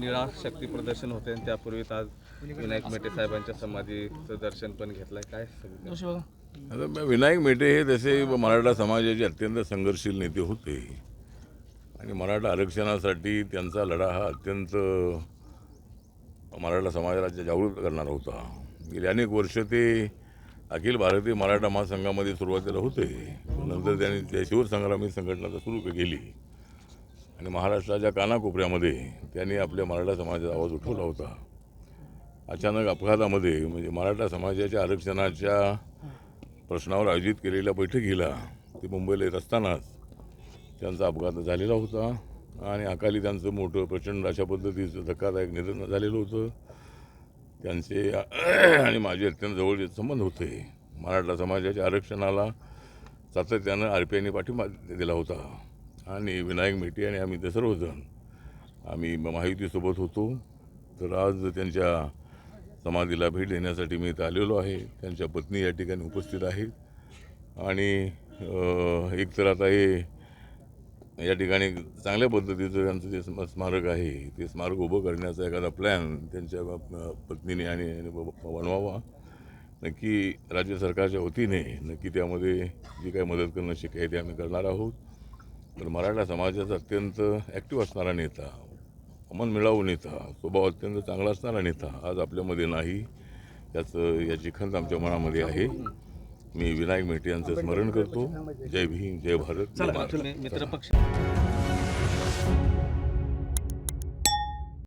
निळा शक्ती प्रदर्शन होते आणि त्यापूर्वीच आज विनायक मेटे साहेबांच्या समाधीचं दर्शन पण घेतलंय. काय सांगितलं आता विनायक मेटे हे तसे मराठा समाजाचे अत्यंत संघर्षशील नेते होते. आणि मराठा आरक्षणासाठी त्यांचा लढा हा अत्यंत मराठा समाजाला जागृत करणारा होता. गेली अनेक वर्ष ते अखिल भारतीय मराठा महासंघामध्ये सुरुवातीला होते. नंतर त्यांनी त्या शिवसंग्रामी संघटना सुरू केली. आणि महाराष्ट्राच्या कानाकोपऱ्यामध्ये त्यांनी आपल्या मराठा समाजाचा आवाज उठवला होता. अचानक अपघातामध्ये म्हणजे मराठा समाजाच्या आरक्षणाच्या प्रश्नावर आयोजित केलेल्या बैठकीला ते मुंबईला येत असतानाच त्यांचा अपघात झालेला होता आणि अकाली त्यांचं मोठं प्रचंड अशा पद्धतीचं धक्कादायक निधन झालेलं होतं. त्यांचे आणि माझे अत्यंत जवळचे संबंध होते. मराठा समाजाच्या आरक्षणाला सातत्यानं आर पी आयने पाठिंबा दिला होता. आणि विनायक मेटे आणि आम्ही ते सर्वजण. आम्ही महायुतीसोबत होतो. तर आज त्यांच्या समाधीला भेट देण्यासाठी मी इथं आलेलो आहे. त्यांच्या पत्नी या ठिकाणी उपस्थित आहेत. आणि एक तर आता हे या ठिकाणी चांगल्या पद्धतीचं त्यांचं जे स्म- स्मारक आहे ते स्मारक उभं करण्याचा एखादा प्लॅन त्यांच्या पत्नीने आणि बनवावा नक्की राज्य सरकारच्या वतीने नक्की त्यामध्ये जी काही मदत करणं शक्य आहे ते आम्ही करणार आहोत. तर मराठा समाजाचा अत्यंत ॲक्टिव्ह असणारा नेता अमन मिळावू नेता स्वभाव अत्यंत चांगला असणारा नेता आज आपल्यामध्ये नाही. याचं याची खंत आमच्या मनामध्ये आहे. मी विनायक मेटे यांचं स्मरण करतो. जय भीम जय भारत. मित्रपक्ष.